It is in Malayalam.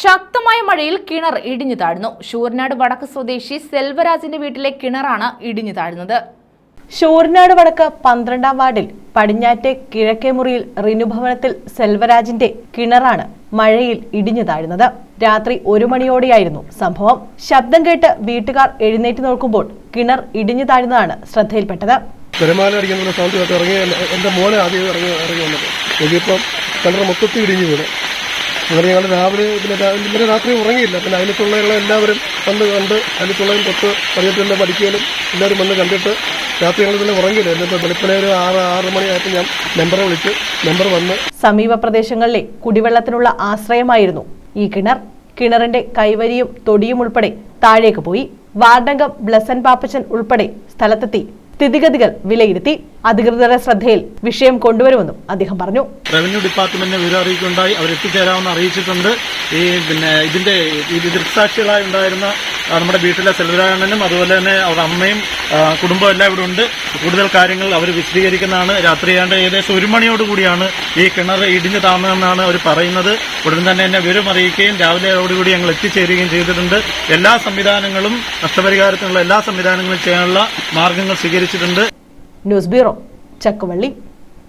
ശക്തമായ മഴയിൽ കിണർ ഇടിഞ്ഞു താഴ്ന്നു. ശൂരനാട് വടക്ക് സ്വദേശി സെൽവരാജിന്റെ വീട്ടിലെ കിണറാണ് ഇടിഞ്ഞു താഴ്ന്നത്. ഷൂർനാട് വടക്ക് പന്ത്രണ്ടാം വാർഡിൽ പടിഞ്ഞാറ്റെ കിഴക്കേ മുറിയിൽ റിനുഭവനത്തിൽ സെൽവരാജിന്റെ കിണറാണ് മഴയിൽ ഇടിഞ്ഞു താഴ്ന്നത്. രാത്രി ഒരു മണിയോടെയായിരുന്നു സംഭവം. ശബ്ദം കേട്ട് വീട്ടുകാർ എഴുന്നേറ്റ് നോക്കുമ്പോൾ കിണർ ഇടിഞ്ഞു താഴ്ന്നതാണ് ശ്രദ്ധയിൽപ്പെട്ടത്. തിരമാല അടിക്കുന്ന സൗണ്ട് കേട്ട് ഇറങ്ങി എന്റെ മോനെ ആദ്യം ഇറങ്ങി ഇറങ്ങി വന്നത്. നോക്കിയപ്പം കിണർ മൊത്തത്തിൽ ഇടിഞ്ഞു വീണ്. അങ്ങനെ ഞങ്ങൾ രാവിലെ പിന്നെ ഇന്നലെ രാത്രി ഉറങ്ങിയില്ല. പിന്നെ അതിനകത്തുള്ള എല്ലാവരും വന്ന് കണ്ട് അതിനകത്തുള്ളവരും തൊട്ട് പതിനെട്ടിന്റെ പഠിക്കലും എല്ലാവരും വന്ന് കണ്ടിട്ട് രാത്രി ഞങ്ങൾ പിന്നെ ഉറങ്ങിയില്ല. എന്നിട്ട് വെളുപ്പിനെ ഒരു ആറ് ആറ് മണിയായപ്പോൾ ഞാൻ മെമ്പറെ വിളിച്ച് മെമ്പർ വന്ന് സമീപ പ്രദേശങ്ങളിലെ കുടിവെള്ളത്തിനുള്ള ആശ്രയമായിരുന്നു ഈ കിണർ. കിണറിന്റെ കൈവരിയും തൊടിയും ഉൾപ്പെടെ താഴേക്ക് പോയി വാർഡംഗം ബ്ലസൻ പാപ്പച്ചൻ ഉൾപ്പെടെ സ്ഥലത്തെത്തി. സ്ഥിതിഗതികൾ വിലയിരുത്തി. അധികൃതരുടെ ശ്രദ്ധയിൽ വിഷയം കൊണ്ടുവരുമെന്നും അദ്ദേഹം പറഞ്ഞു. റവന്യൂ ഡിപ്പാർട്ട്മെന്റിനെ വിവരം അറിയിക്കുണ്ടായി അവർ എത്തിച്ചേരാമെന്ന് അറിയിച്ചിട്ടുണ്ട്. ഈ പിന്നെ ഇതിന്റെ ഇത് ദൃക്സാക്ഷികളായി ഉണ്ടായിരുന്ന നമ്മുടെ വീട്ടിലെ സെൽവരാണനും അതുപോലെ തന്നെ അവരുടെ അമ്മയും കുടുംബം എല്ലാം ഇവിടെ ഉണ്ട്. കൂടുതൽ കാര്യങ്ങൾ അവർ വിശദീകരിക്കുന്നതാണ്. രാത്രി ഏതാണ്ട് ഏകദേശം ഒരു മണിയോട് കൂടിയാണ് ഈ കിണർ ഇടിഞ്ഞു താമെന്നാണ് അവർ പറയുന്നത്. ഉടൻ തന്നെ എന്നെ വിവരം അറിയിക്കുകയും രാവിലെയോടുകൂടി ഞങ്ങൾ എത്തിച്ചേരുകയും ചെയ്തിട്ടുണ്ട്. എല്ലാ സംവിധാനങ്ങളും നഷ്ടപരിഹാരത്തിനുള്ള എല്ലാ സംവിധാനങ്ങളും ചെയ്യാനുള്ള മാർഗങ്ങൾ സ്വീകരിച്ചിട്ടുണ്ട്. News bureau Chakkuvalli